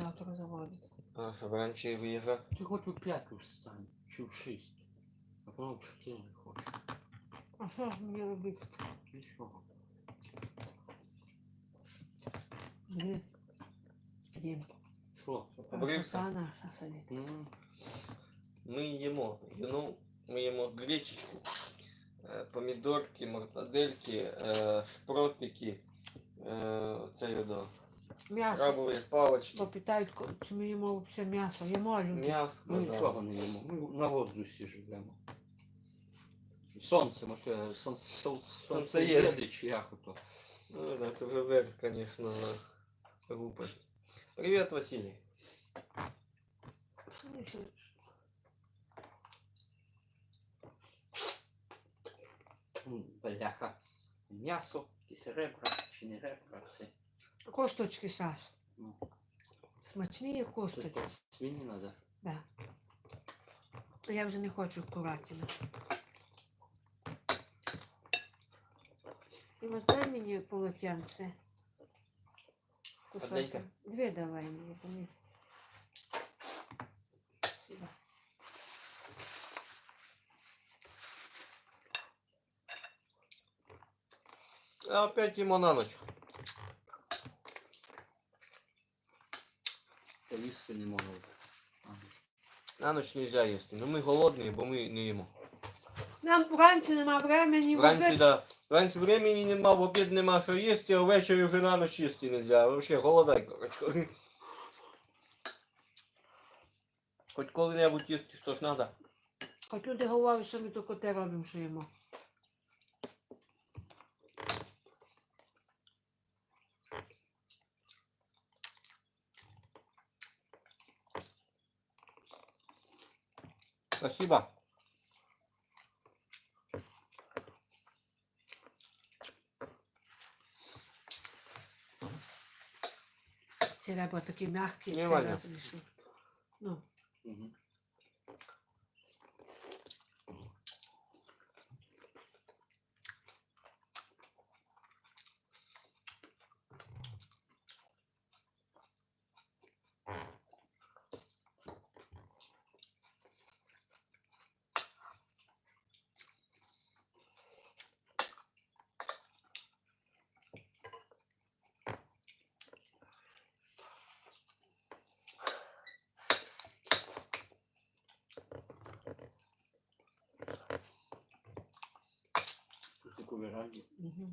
завтра заводити. А, щоб раніше виїжджати. Ти хоч у п'яту встань, чи в шість. А потім в чотири хочеш. А що ж мені робити? Нічого. Блін. Дім. Що? Побрився? Красота наша сидить. М, Ми їмо. Ну, ми їмо гречечку, е, помідорки, мортадельки, е, шпротики, е, це його, М'ясо. крабові палички, Бо питають, ко- чи ми їмо взагалі м'ясо. Їмо люди. м'ясо. Ми да. нічого не їмо. Ми на воздусі живемо. Сонце, от, е, сонце, сонце, Сонцеєди. сонце чи як ото. Ну да, це вже верх, звісно, на глупость. Привіт, Василій. Ну, що? М, Бляха. М'ясо, якісь ребра, чи не ребра, все. Косточки, Саш. Ну. Смачні є Це косточки. то свинина, да? Да. Я вже не хочу куракіна. І дай мені полотенце. Отдай-ка. Кусочок. Дві давай мені. бо мені- Спасибо. А опять їмо на ніч. Їсти не можна. На ніч не можна їсти. Ну ми голодні, бо ми не їмо. Нам вранці нема времени. Вранці, да. Вранці времени нема, в обід нема що їсти, а ввечері вже на ніч їсти не можна. Вообще голодай, короче. Хоч коли-небудь їсти, що ж надо. Хоч люди говорять, що ми тільки те робимо, що їмо. Спасибо. Ці ребра такі м'які, це раз. Ну, Мгм. Веранді. угу.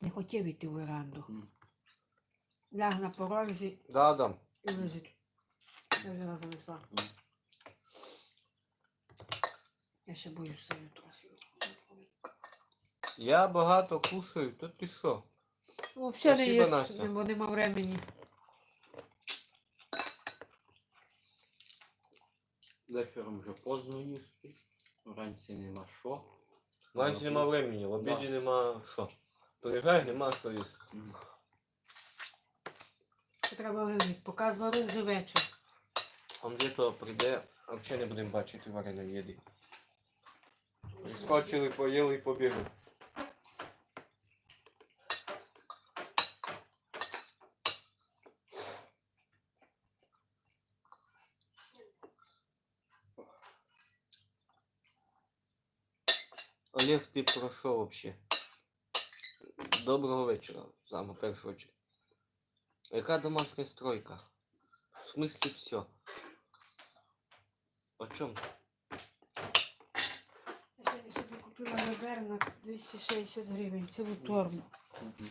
Не хотів йти в веранду. М. Ляг на порозі Да, да. і лежить. Я вже раз занесла. М. Я ще боюся її трохи. Я багато кушаю, то ти що? Ну, взагалі не Спасибо, їсть, Настя. бо нема времени. Вечором вже поздно їсти. Вранці нема що. Вранці нема времени, в обіді Да. нема що. Приїжджай, нема що їсти. Що Це треба говорити. Поки зварив вже вечір. Он где-то прийде, а взагалі не будемо бачити вареної їди. Скочили, поїли і побігли. Олег, ти про що вообще? Доброго вечора, саме першу очередь. Яка домашня стройка? В смысле все? О чем? Я собі купила ребер на 260 гривень. Цілу торбу. Мгм.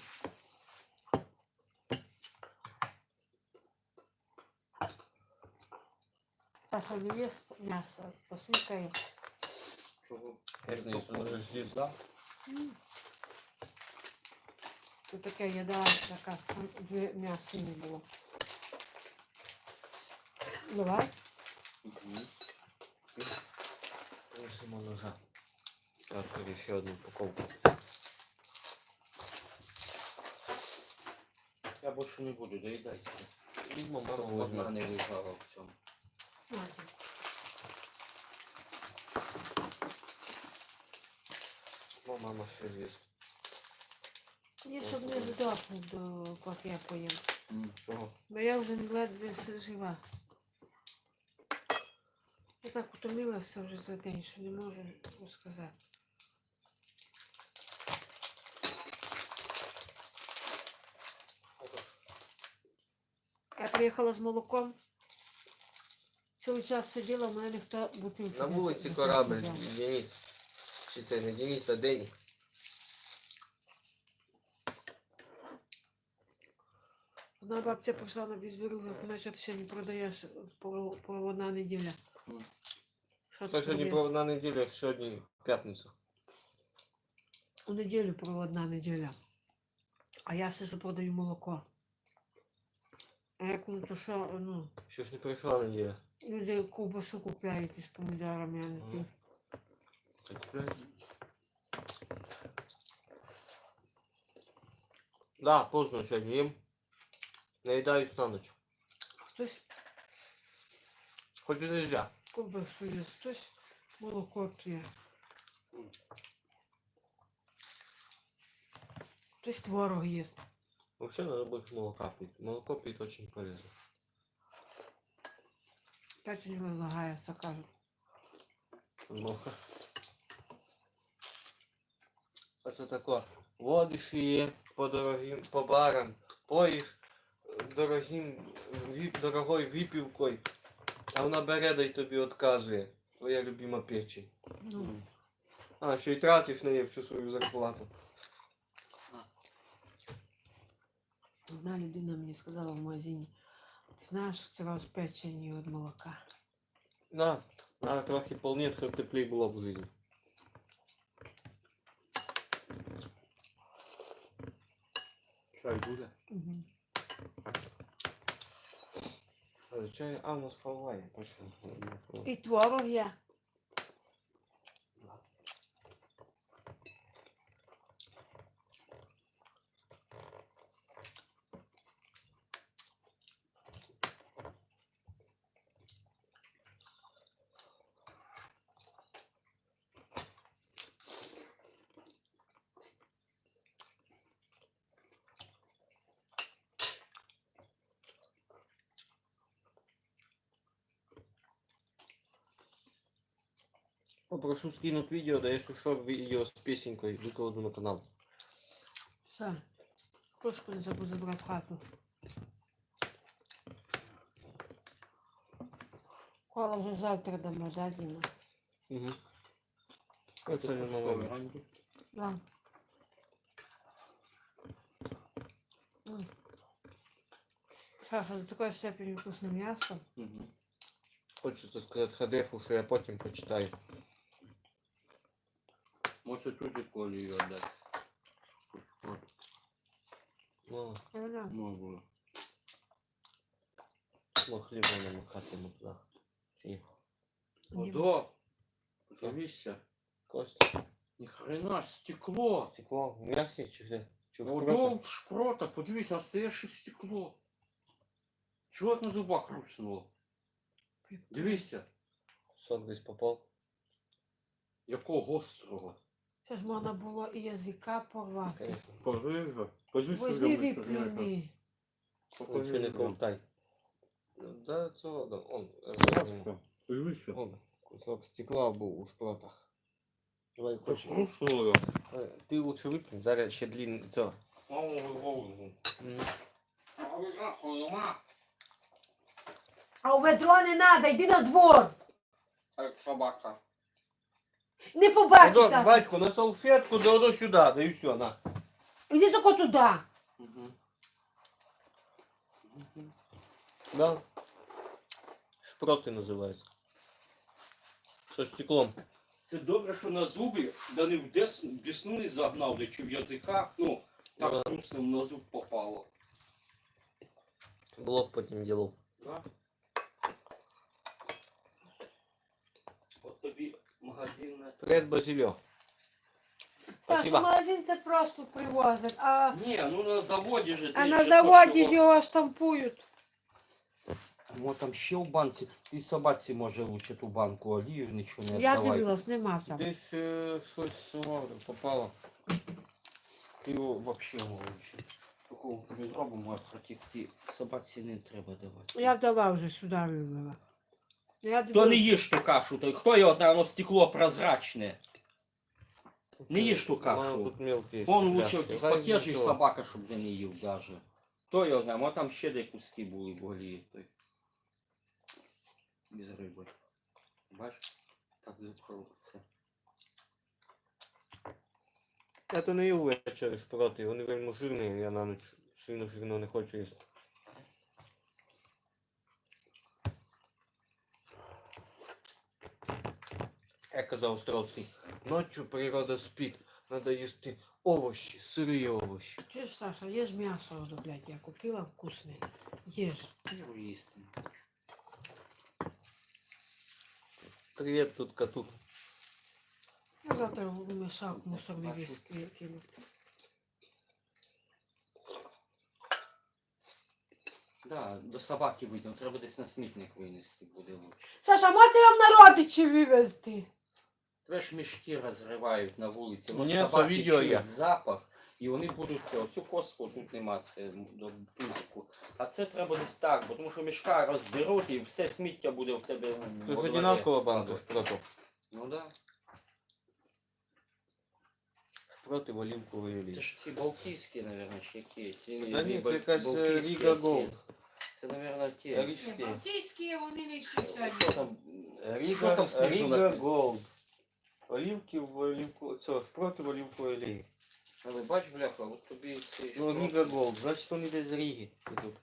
Так, не м'ясо, посмікає. Чого? Як не можеш з'їсти? Тут таке їда, така, там дві м'яса не було. Давай. Просимо ножа. Открою ще одну упаковку. Я більше не буду. Візьмо Мама не лежала в цьому. Надя. Мама ще з'їсть. Ні, щоб не здохнути, до поки я поїм. Чого? Бо я вже ледве жива. Я так утомилася вже за день, що не можу розказати. Я приїхала з молоком. Цілий час сиділа, у мене ніхто бутилки. На вулиці взяв. Денис. Чи це не Денис, а Одна бабця прийшла на візберу, знає, що ти сьогодні продаєш по, по одна неділя. Що ти сьогодні продаєш? був одна неділя, сьогодні п'ятниця. У неділю про одна неділя. А я сижу продаю молоко. А як ну то що, ну, Ще ж не прийшла неділя. люди ковбасу купляють із помідорами, а не ті. Мгм. Да, поздно сьогодні їм. Наїдаюсь на ніч. Хтось Хоч і нельзя. ковбасу їсть, хтось молоко п'є. Хтось творог їсть. Вообще надо больше молока пить. Молоко пить очень полезно. П'ять не лагається, кажуть. Молоко. Оце тако. Водиш її по дорогим, по барам, поїш е, дорогим, віп, дорогою випівкою, а вона бере да й тобі відказує. Твоя любима печень. Ну, А, ще й тратиш на неї всю свою зарплату. одна людина мені сказала в магазині, ти знаєш, що це розпечені від молока. Да, надо трохи полнеть, щоб теплее було в житті. Чай буде? Угу. Але чай, а у нас халва є, точно. І творог є. Попрошу скинуть видео, да если что, видео с песенкой выкладу на канал. Все. Кружку не забудь забрати в хату. Кола вже завтра дамо, да, Діма? Угу. Это не новое. Да. М. Саша, до такої степені вкусне м'ясо. Мгм. Хочется сказать Хадефу, що я потім почитаю. Може тут колі її віддати. Ну, Правда? Можу. ну хліба намахатиму туди. Чи Ні. Одо. Дивися. Костя. Ні хрена, стекло. Стекло. В м'ясі чи де? Чи в Одо шпротах? в шпротах, подивись, настояще стекло. Чого на зубах хрустнуло? Дивися, Сок десь попав. якого гострого. Це ж можна було і язика порвати. Подивись, Возьми виплюни. Лучше не ковтай. Да, це да, он. е, Дивися. Он. Кусок стекла був у шпротах. Давай хочеш. Е, Ти лучше виплюнь, зараз ще длинний. Це. Мало голову. А ви нахуй нема. А у ведро не треба, йди на двор. Як собака. Не побачить Одо, нас. Батько, на салфетку, да до сюди, да і все, на. Іди тільки туди. Угу. Да. Шпроти називаються. Со стеклом. Це добре, що на зубі, да не в дес, десну не загнав, де чи в язика, ну, Да. так хрустнем на зуб попало. Було б потім діло. Да? От тобі магазин на. Привет, Базильо. Саша, Спасибо. магазин це просто привозять, а, Ні, ну на заводі же. а ти на ще заводі ж його штампують. О, там ще в банці. Ти собаці може лучше ту банку олію, нічого не Я віддавай. дивилась, нема там. Десь е, щось сував, попало. Ти його вообще лучше. Укол не зробимо, а протекти собаці не треба давати. Я давав вже сюди вивела. Я То не їж ту кашу, то хто його знає, воно стекло прозрачне. Не їж ту кашу. тут. Вон лучше якийсь Хай пакет чи нічого. собака, щоб не їв даже. Хто його знає, а там ще де куски були голі. Той. Без риби. Бач? Так закрутиться. Я то не їв ввечері шпроти, вони вельми жирні, я на ніч сильно жирно не хочу їсти. Казав Островський, ночью природа спить, надо їсти овощі, сирі овощі. Чуєш, Саша, їж м'ясо, ото, блядь, я купила вкусне. Їж. Я їсти. Привіт, тут кату. Я завтра в мішок мусорний віз кину. Да, до собаки вийдемо, треба десь на смітник винести, буде лучше. Саша, можете вам на родичі вивезти? Тебе ж мішки розривають на вулиці, Ні, це собаки відео чують є. запах, і вони будуть це, оцю коску тут нема, це до тушку. А це треба десь так, бо тому що мішка розберуть і все сміття буде в тебе. Це ж дворі одинакова банка складувати. шпроту. Ну да. Шпроти в олівковій олії. Це ж ці балтійські, мабуть, чи які. Ці, Та ні, це якась е, балтійські Ріга ці. Голд. Це, мабуть, ті. Річки. Балтійські, вони не Що йшли там? Що там знизу Ріга написано? Голд. Олівки в олівку... Це, шпроти в олівковій олії. Але бач, бляха, от тобі цей Ну, що? Ріга Голд, значить вони десь з Ріги йдуть.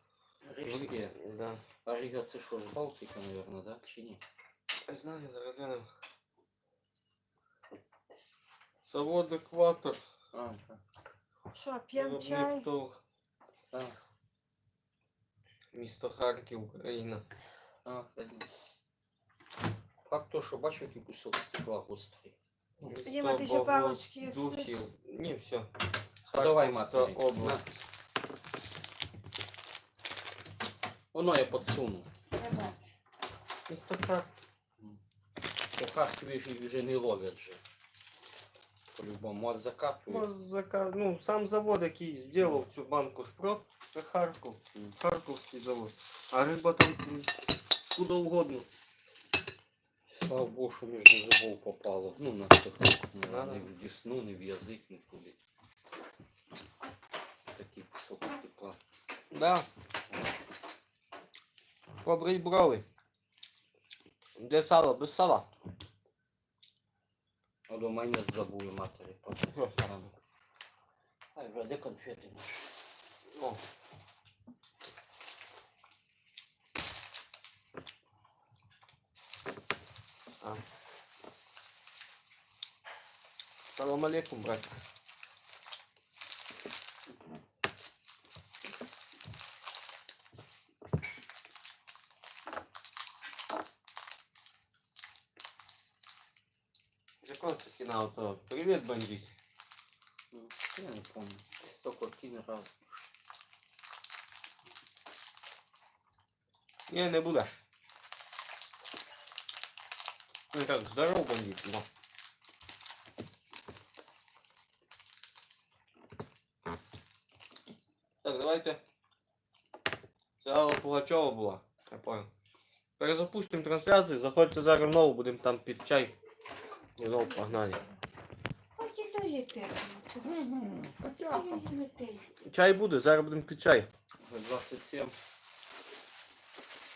Рижські. Да. А Рига це що ж, Балтика, мабуть, да? Чи ні? Не знаю, зараз глянемо. Завод Екватор. А, так. Що, п'ємо виробник чай? ТОВ, А, Місто Харків, Україна. а, так. Факт то, що бачу, який кусок стекла гострий. Місто ти ще палочки? Духів. Ні, все. А давай, Харківська матері. область. Воно я подсуну. Я бачу. Місто Харкові ж вже не ловлять же. По-любому, от закатують. Ну, Ну, сам завод, який зробив цю банку шпрот, це Харків. Мгм. Харківський завод. А риба там м, куди угодно. Слава Богу, що між зубов попало. Ну, на стихах. Да, Не в десну, не в язик, нікуди. Такий кусок стекла. Да. Побрий брови. Де сало? Без сала. А до мене забули матері. Ай, бля, де конфети? О. Салам алейкум, братик. З якого це фінал то? Привіт, бандит. Ну, Я не помню. Столько кін раз. Ні, не буде. Ну так, здоров, бандит, ну. Так, давайте. Це Алла Пугачова була. Я понял. Перезапустимо трансляцію, заходьте зараз знову, нову, будемо там під чай. І знову погнали. Хоч і лежите. Хотя. Чай буде, зараз будемо під чай. 27.